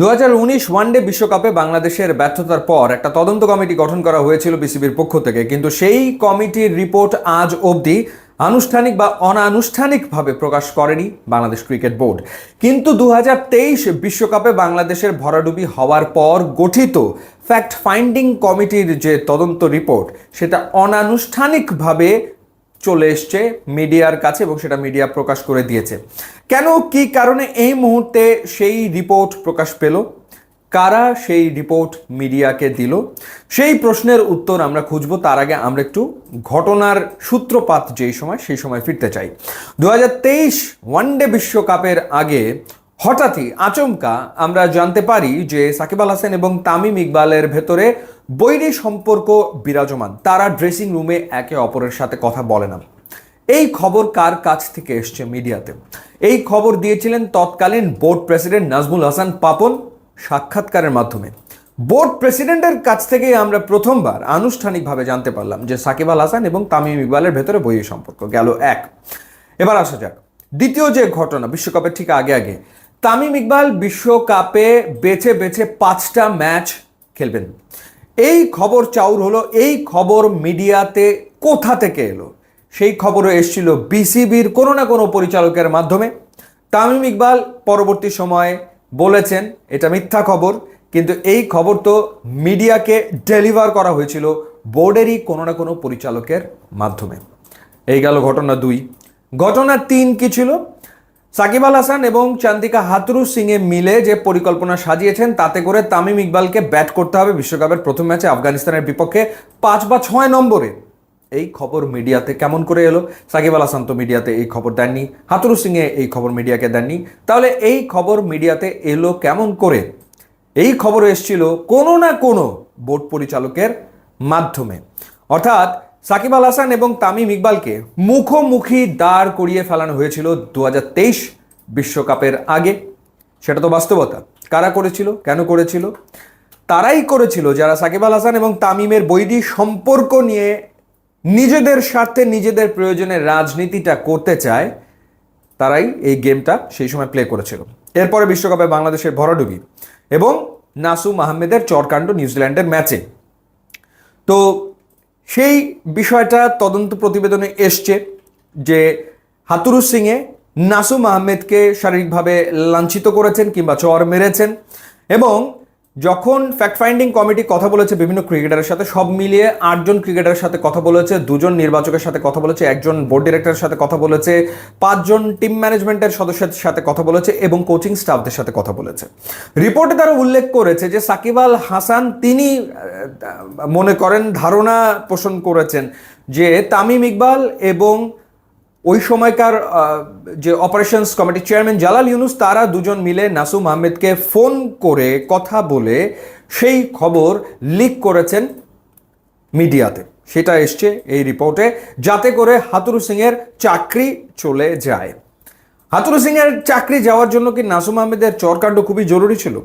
দু ওয়ানডে বিশ্বকাপে বাংলাদেশের ব্যর্থতার পর একটা তদন্ত কমিটি গঠন করা হয়েছিল বিসিবির পক্ষ থেকে। কিন্তু সেই কমিটির রিপোর্ট আজ অবধি আনুষ্ঠানিক বা অনানুষ্ঠানিকভাবে প্রকাশ করেনি বাংলাদেশ ক্রিকেট বোর্ড। কিন্তু দু বিশ্বকাপে বাংলাদেশের ভরাডুবি হওয়ার পর গঠিত ফ্যাক্ট ফাইন্ডিং কমিটির যে তদন্ত রিপোর্ট, সেটা অনানুষ্ঠানিকভাবে চলে এসছে মিডিয়ার কাছে এবং সেটা মিডিয়া প্রকাশ করে দিয়েছে। কেন, কি কারণে এই মুহূর্তে সেই রিপোর্ট প্রকাশ পেল? কারা সেই রিপোর্ট মিডিয়াকে দিল? সেই প্রশ্নের উত্তর আমরা খুঁজবো, তার আগে আমরা একটু ঘটনার সূত্রপাত যেই সময়, সেই সময় ফিরতে চাই। দু হাজার তেইশ ওয়ানডে বিশ্বকাপের আগে হঠাৎই আচমকা আমরা জানতে পারি যে সাকিব আল হাসান এবং তামিম ইকবালের ভেতরে বৈরী সম্পর্ক বিরাজমান। তারা ড্রেসিং রুমে একে অপরের সাথে কথা বলে না। এই খবর কার কাছ থেকে এসছে মিডিয়াতে? এই খবর দিয়েছিলেন তৎকালীন বোর্ড প্রেসিডেন্ট নাজমুল হাসান পাপন সাক্ষাৎকারের মাধ্যমে। বোর্ড প্রেসিডেন্টের কাছ থেকেই আমরা প্রথমবার আনুষ্ঠানিকভাবে জানতে পারলাম যে সাকিব আল হাসান এবং তামিম ইকবালের ভেতরে বৈরী সম্পর্ক। গেল এক। এবার আসা যাক। দ্বিতীয় যে ঘটনা, বিশ্বকাপের ঠিক আগে আগে তামিম ইকবাল বিশ্বকাপে বেছে বেছে পাঁচটা ম্যাচ খেলবেন। এই খবর চাউর হলো, এই খবর মিডিয়াতে কোথা থেকে এলো? সেই খবরও এসেছিল বিসিবির কোনো না কোনো পরিচালকের মাধ্যমে। তামিম ইকবাল পরবর্তী সময়ে বলেছেন, এটা মিথ্যা খবর, কিন্তু এই খবর তো মিডিয়াকে ডেলিভার করা হয়েছিল বোর্ডেরই কোনো না কোনো পরিচালকের মাধ্যমে। এই গেল ঘটনা দুই। ঘটনা তিন কি ছিল? সাকিব আল হাসান এবং চান্দিকা হাতরু সিংয়ে মিলে যে পরিকল্পনা সাজিয়েছেন, তাতে করে তামিম ইকবালকে ব্যাট করতে হবে বিশ্বকাপের প্রথম ম্যাচে আফগানিস্তানের বিপক্ষে পাঁচ বা ছয় নম্বরে। এই খবর মিডিয়াতে কেমন করে এলো? সাকিব আল হাসান তো মিডিয়াতে এই খবর দেননি, হাতুরু সিংয়ে এই খবর মিডিয়াকে দেননি। তাহলে এই খবর মিডিয়াতে এলো কেমন করে? এই খবর এসছিল কোনো না কোনো বোর্ড পরিচালকের মাধ্যমে। অর্থাৎ সাকিব আল হাসান এবং তামিম ইকবালকে মুখোমুখি দাঁড় করিয়ে ফেলানো হয়েছিল দু বিশ্বকাপের আগে। সেটা তো বাস্তবতা। কারা করেছিল? কেন করেছিল? তারাই করেছিল। যারা সাকিব আল হাসান এবং তামিমের বৈরী সম্পর্ক নিয়ে নিজেদের স্বার্থে নিজেদের প্রয়োজনে রাজনীতিটা করতে চায়, তারাই এই গেমটা সেই সময় প্লে করেছিল। এরপরে বিশ্বকাপে বাংলাদেশের ভরাডুবি এবং নাসুম আহমেদের চরকাণ্ড নিউজিল্যান্ডের ম্যাচে। তো সেই বিষয়টা তদন্ত প্রতিবেদনে এসছে যে হাতুরু সিংয়ে নাসুম আহমেদকে শারীরিকভাবে লাঞ্ছিত করেছেন কিংবা চর মেরেছেন এবং যখন ফ্যাক্ট ফাইন্ডিং কমিটি কথা বলেছে বিভিন্ন ক্রিকেটারের সাথে, সব মিলিয়ে আটজন ক্রিকেটারের সাথে কথা বলেছে, দুজন নির্বাচকের সাথে কথা বলেছে, একজন বোর্ড ডিরেক্টরের সাথে কথা বলেছে, পাঁচজন টিম ম্যানেজমেন্টের সদস্যের সাথে কথা বলেছে এবং কোচিং স্টাফদের সাথে কথা বলেছে। রিপোর্টে তারা উল্লেখ করেছে যে সাকিব আল হাসান তিনি মনে করেন, ধারণা পোষণ করেছেন যে তামিম ইকবাল এবং ওই সময়কার যে অপারেশনস কমিটির চেয়ারম্যান জালাল ইউনুস, তারা দুজন মিলে নাসুম আহমেদকে ফোন করে কথা বলে সেই খবর লিক করেছেন মিডিয়াতে। সেটা এসছে এই রিপোর্টে, যাতে করে হাতুরু সিংয়ের চাকরি চলে যায়। হাতুরু সিংয়ের চাকরি যাওয়ার জন্য কি নাসুম আহমেদের চরকাণ্ড খুবই জরুরি ছিল?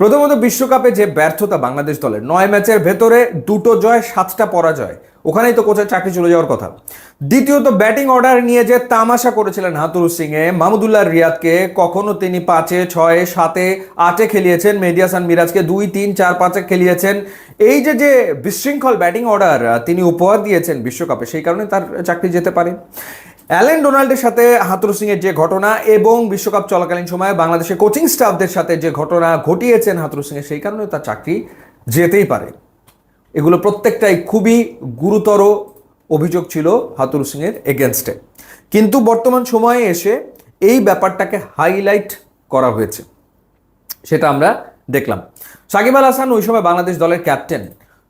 প্রথমত বিশ্বকাপে যে ব্যর্থতা বাংলাদেশ দলের, নয় ম্যাচের ভেতরে দুটো জয়, সাতটা পরাজয়। ওখানেই তো কোচের চাকরি চলে যাওয়ার কথা। দ্বিতীয়ত ব্যাটিং অর্ডার নিয়ে যে তামাশা করেছিলেন হাতুরু সিংয়ে মাহমুদুল্লাহ রিয়াদকে কখনো তিনি পাঁচে, ছয়ে, সাতে, আটে খেলিয়েছেন। মেডিয়াসান মিরাজকে দুই, তিন, চার, পাঁচে খেলিয়েছেন। এই যে যে বিশৃঙ্খল ব্যাটিং অর্ডার তিনি উপহার দিয়েছেন বিশ্বকাপে, সেই কারণে তার চাকরি যেতে পারে। অ্যালেন ডোনাল্ডের সাথে হাতুরু সিংয়ের যে ঘটনা এবং বিশ্বকাপ চলাকালীন সময়ে বাংলাদেশের কোচিং স্টাফদের সাথে যে ঘটনা ঘটিয়েছেন হাতুরু সিংয়ের সেই কারণে তার চাকরি যেতেই পারে। এগুলো প্রত্যেকটাই খুবই গুরুতর অভিযোগ ছিল হাতুরু সিংয়ের এগেনস্টে। কিন্তু বর্তমান সময়ে এসে এই ব্যাপারটাকে হাইলাইট করা হয়েছে। সেটা আমরা দেখলাম। সাকিব আল হাসান ওই সময় বাংলাদেশ দলের ক্যাপ্টেন।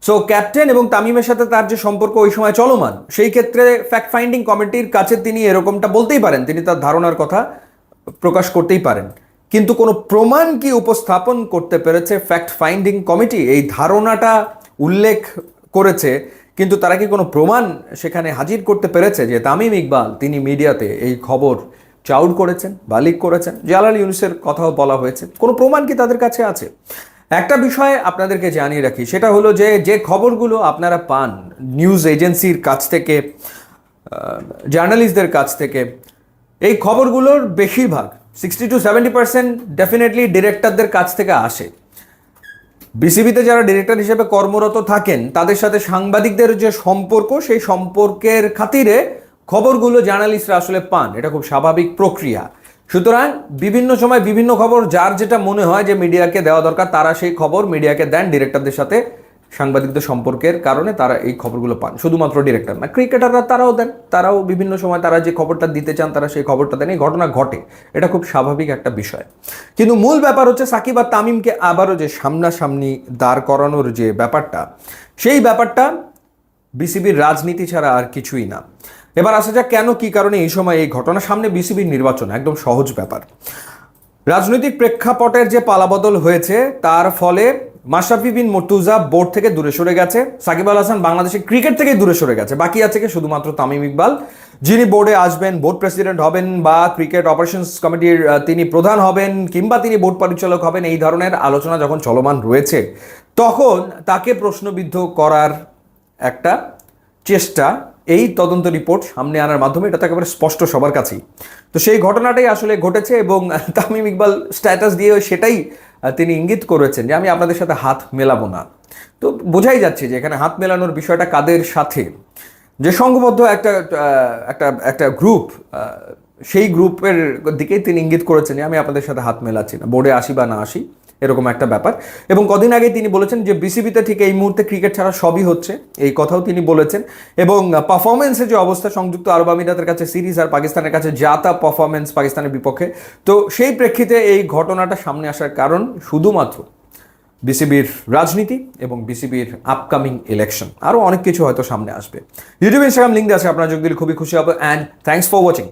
সো ক্যাপ্টেন এবং তামিমের সাথে তার যে সম্পর্ক ওই সময় চলমান, সেই ক্ষেত্রে ফ্যাক্ট ফাইন্ডিং কমিটির কাছে তিনি এরকমটা বলতেই পারেন, তিনি তার ধারণার কথা প্রকাশ করতেই পারেন। কিন্তু কোনো প্রমাণ কি উপস্থাপন করতে পেরেছে ফ্যাক্ট ফাইন্ডিং কমিটি? এই ধারণাটা উল্লেখ করেছে, কিন্তু তারা কি কোনো প্রমাণ সেখানে হাজির করতে পেরেছে যে তামিম ইকবাল তিনি মিডিয়াতে এই খবর চাউড করেছেন, বা লিক করেছেন? জালাল ইউনুসের কথাও বলা হয়েছে। কোনো প্রমাণ কি তাদের কাছে আছে? একটা বিষয় আপনাদেরকে জানিয়ে রাখি, সেটা হলো যে যে খবরগুলো আপনারা পান নিউজ এজেন্সির কাছ থেকে জার্নালিস্টদের কাছ থেকে, এই খবরগুলোর বেশিরভাগ sixty to seventy percent definitely ডিরেক্টরদের কাছ থেকে আসে। বিসিবিতে যারা ডিরেক্টর হিসেবে কর্মরত থাকেন, তাদের সাথে সাংবাদিকদের যে সম্পর্ক, সেই সম্পর্কের খাতিরে খবরগুলো জার্নালিস্টরা আসলে পান। এটা খুব স্বাভাবিক প্রক্রিয়া। সুতরাং বিভিন্ন সময় বিভিন্ন খবর, যার যেটা মনে হয় যে মিডিয়াকে দেওয়া দরকার, তারা সেই খবর মিডিয়াকে দেন ডিরেক্টরদের সাথে সাংবাদিকদের সম্পর্কের কারণে তারা এই খবরগুলো পান। শুধুমাত্র ডিরেক্টর না, ক্রিকেটাররা তারাও দেন। তারাও বিভিন্ন সময় তারা যে খবরটা দিতে চান, তারা সেই খবরটা দেন। এই ঘটনা ঘটে। এটা খুব স্বাভাবিক একটা বিষয়। কিন্তু মূল ব্যাপার হচ্ছে সাকিব আর তামিমকে আবারও যে সামনাসামনি দাঁড় করানোর যে ব্যাপারটা, সেই ব্যাপারটা বিসিবির রাজনীতি ছাড়া আর কিছুই না। এবার আসা যাক কেন, কি কারণে এই সময় এই ঘটনা সামনে বিসিবির নির্বাচন, একদম সহজ ব্যাপার। রাজনৈতিক প্রেক্ষাপটের যে পালাবদল হয়েছে, তার ফলে মাশরাফি বিন মর্তুজা বোর্ড থেকে দূরে সরে গেছে, সাকিব আল হাসান বাংলাদেশের ক্রিকেট থেকে দূরে সরে গেছে। বাকি আছে কি? শুধুমাত্র তামিম ইকবাল। যিনি বোর্ডে আসবেন, বোর্ড প্রেসিডেন্ট হবেন বা ক্রিকেট অপারেশনস কমিটির তিনি প্রধান হবেন কিংবা তিনি বোর্ড পরিচালক হবেন, এই ধরনের আলোচনা যখন চলমান রয়েছে, তখন তাকে প্রশ্নবিদ্ধ করার একটা চেষ্টা এই তদন্ত রিপোর্ট সামনে আনার মাধ্যমে এটা তো একেবারে স্পষ্ট সবার কাছেই। তো সেই ঘটনাটাই আসলে ঘটেছে এবং তামিম ইকবাল স্ট্যাটাস দিয়ে সেটাই তিনি ইঙ্গিত করেছেন যে আমি আপনাদের সাথে হাত মেলাবো না। তো বোঝাই যাচ্ছে যে এখানে হাত মেলানোর বিষয়টা কাদের সাথে? যে সংঘবদ্ধ একটা একটা একটা গ্রুপ সেই গ্রুপের দিকেই তিনি ইঙ্গিত করেছেন আমি আপনাদের সাথে হাত মেলাচ্ছি না। বোর্ডে আসি বা না আসি। এরকম একটা ব্যাপার। এবং কদিন আগে তিনি বলেছেন যে বিসিবিতে ঠিক এই মুহূর্তে ক্রিকেট ছাড়া সবই হচ্ছে, এই কথাও তিনি বলেছেন। এবং পারফরমেন্সের যে অবস্থা সংযুক্ত আরব আমিরাতের কাছে সিরিজ আর পাকিস্তানের কাছে যা তা পারফরমেন্স পাকিস্তানের বিপক্ষে, তো সেই প্রেক্ষিতে এই ঘটনাটা সামনে আসার কারণ শুধুমাত্র বিসিবির রাজনীতি এবং বিসিবির আপকামিং ইলেকশন আরও অনেক কিছু হয়তো সামনে আসবে। ইউটিউব ইনস্টাগ্রাম লিঙ্ক আছে, আপনারা যোগ দিলে খুবই খুশি হবে। And thanks for watching